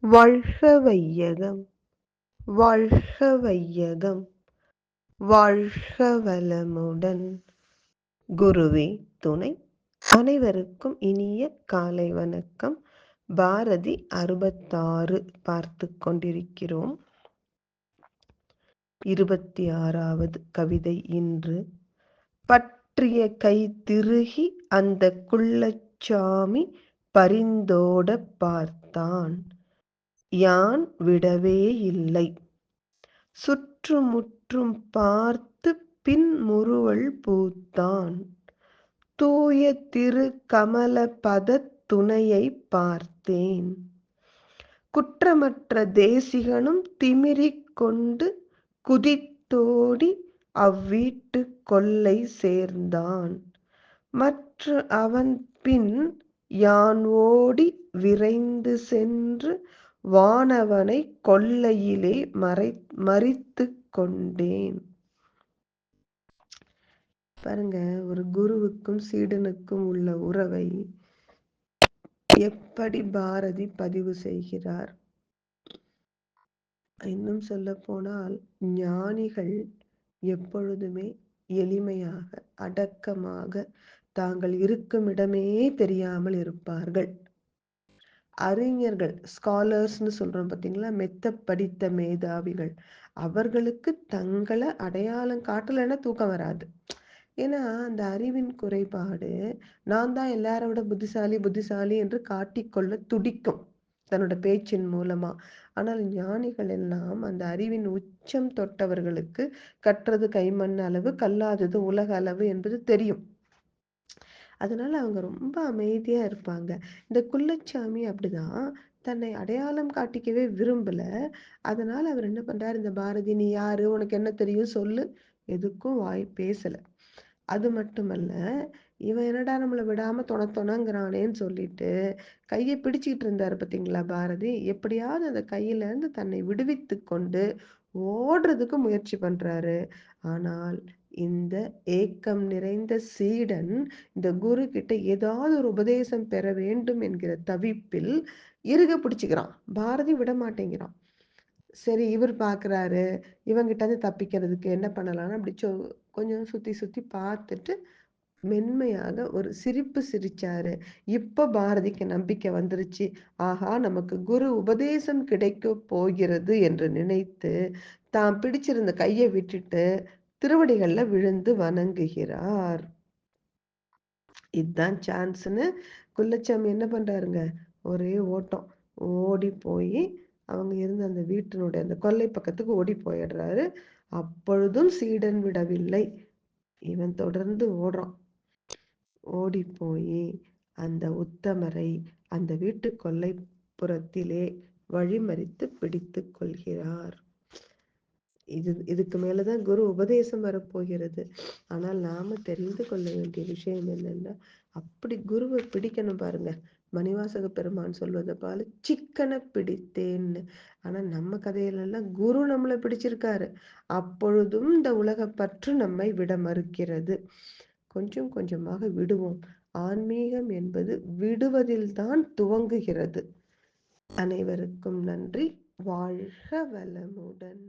வாழ்க வையகம் வாழ்க வையகம் வாழ்க வளமுடன் குருவே துணை. அனைவருக்கும் இனிய காலை வணக்கம். பாரதி அறுபத்தாறு பார்த்து கொண்டிருக்கிறோம். இருபத்தி ஆறாவது கவிதை இன்று. பற்றிய கை திருகி அந்த குள்ளச்சாமி பரிந்தோட பார்த்தான். யான் விடவே இல்லை. சுற்றுமுற்றும் பார்த்து பின் முறுவல் பூத்தான். தூய திரு கமல பத துணையை பார்த்தேன். குற்றமற்ற தேசிகனும் திமிரிக் கொண்டு குதித்தோடி அவ்வீட்டு கொல்லை சேர்ந்தான். மற்ற அவன் பின் யான் ஓடி விரைந்து சென்று வானவனை கொல்லையிலே மறை மறித்து கொண்டேன். பாருங்க ஒரு குருவுக்கும் சீடனுக்கும் உள்ள உறவை எப்படி பாரதி பதிவு செய்கிறார்? இன்னும் சொல்ல போனால் ஞானிகள் எப்பொழுதுமே எளிமையாக அடக்கமாக தாங்கள் இருக்கும் இடமே தெரியாமல் இருப்பார்கள். அறிஞர்கள் ஸ்காலர்ஸ்னு சொல்றோம் பார்த்தீங்களா மெத்த படித்த மேதாவிகள். அவர்களுக்கு தங்களை அடையாளம் காட்டலைன்னா தூக்கம் வராது. ஏன்னா அந்த அறிவின் குறைபாடு நான் தான் எல்லாரை விட புத்திசாலி புத்திசாலி என்று காட்டிக்கொள்ள துடிக்கும் தன்னோட பேச்சின் மூலமா. ஆனால் ஞானிகள் எல்லாம் அந்த அறிவின் உச்சம் தொட்டவர்களுக்கு கற்றது கைமண் அளவு கல்லாதது உலக அளவு என்பது தெரியும். அதனால அவங்க ரொம்ப அமைதியா இருப்பாங்க. இந்த குள்ளச்சாமி அப்படிதான் தன்னை அடையாளம் காட்டிக்கவே விரும்பல. அதனால அவர் என்ன பண்றாரு? இந்த பாரதி நீ யாரு? உனக்கு என்ன தெரியும்? சொல்லு. எதுக்கும் வாய் பேசல. அது மட்டுமல்ல இவன் என்னடா நம்மளை விடாம தொணத்தொணங்கிறானேன்னு சொல்லிட்டு கையை பிடிச்சிக்கிட்டு இருந்தாரு பார்த்தீங்களா பாரதி? எப்படியாவது அந்த கையில இருந்து தன்னை விடுவித்து கொண்டு ஓடுறதுக்கு முயற்சி பண்றாரு. ஆனால் இந்த ஏக்கம் நிறைந்த சீடன் இந்த குரு கிட்ட ஏதாவது ஒரு உபதேசம் பெற வேண்டும் என்கிற தவிப்பில் இறுக பிடிச்சுக்கிறான். பாரதி விட மாட்டேங்கிறான். சரி இவர் பாக்குறாரு. இவங்கிட்ட இருந்து தப்பிக்கிறதுக்கு என்ன பண்ணலாம்னு அப்படி சொ கொஞ்சம் சுத்தி சுத்தி பார்த்துட்டு மென்மையாக ஒரு சிரிப்பு சிரிச்சாரு. இப்ப பாரதிக்கு நம்பிக்கை வந்துருச்சு. ஆஹா நமக்கு குரு உபதேசம் கிடைக்க போகிறது என்று நினைத்து தான் பிடிச்சிருந்த கையை விட்டுட்டு திருவடிகள்ல விழுந்து வணங்குகிறார். இதுதான் சான்ஸ்னு குள்ளச்சாமி என்ன பண்றாருங்க? ஒரே ஓட்டம். ஓடி போய் அவங்க இருந்த அந்த வீட்டினுடைய அந்த கொல்லை பக்கத்துக்கு ஓடி போயிடுறாரு. அப்பொழுதும் சீடன் விடவில்லை. இவன் தொடர்ந்து ஓடுறான். ஓடிப்போய் அந்த உத்தமரை அந்த வீட்டு கொல்லைப்புறத்திலே வழிமறித்து பிடித்து கொள்கிறார். இது இதுக்கு மேலதான் குரு உபதேசம் வரப்போகிறது. ஆனால் நாம தெரிந்து கொள்ள வேண்டிய விஷயம் என்னன்னா அப்படி குருவை பிடிக்கணும் பாருங்க. மணிவாசக பெருமான் சொல்வதை போல சிக்கனை பிடித்தேன்னு. ஆனா நம்ம கதையில எல்லாம் குரு நம்மளை பிடிச்சிருக்காரு. அப்பொழுதும் இந்த உலக பற்று நம்மை விட மறுக்கிறது. கொஞ்சம் கொஞ்சமாக விடுவோம். ஆன்மீகம் என்பது விடுவதில்தான் துவங்குகிறது. அனைவருக்கும் நன்றி. வாழ்க வளமுடன்.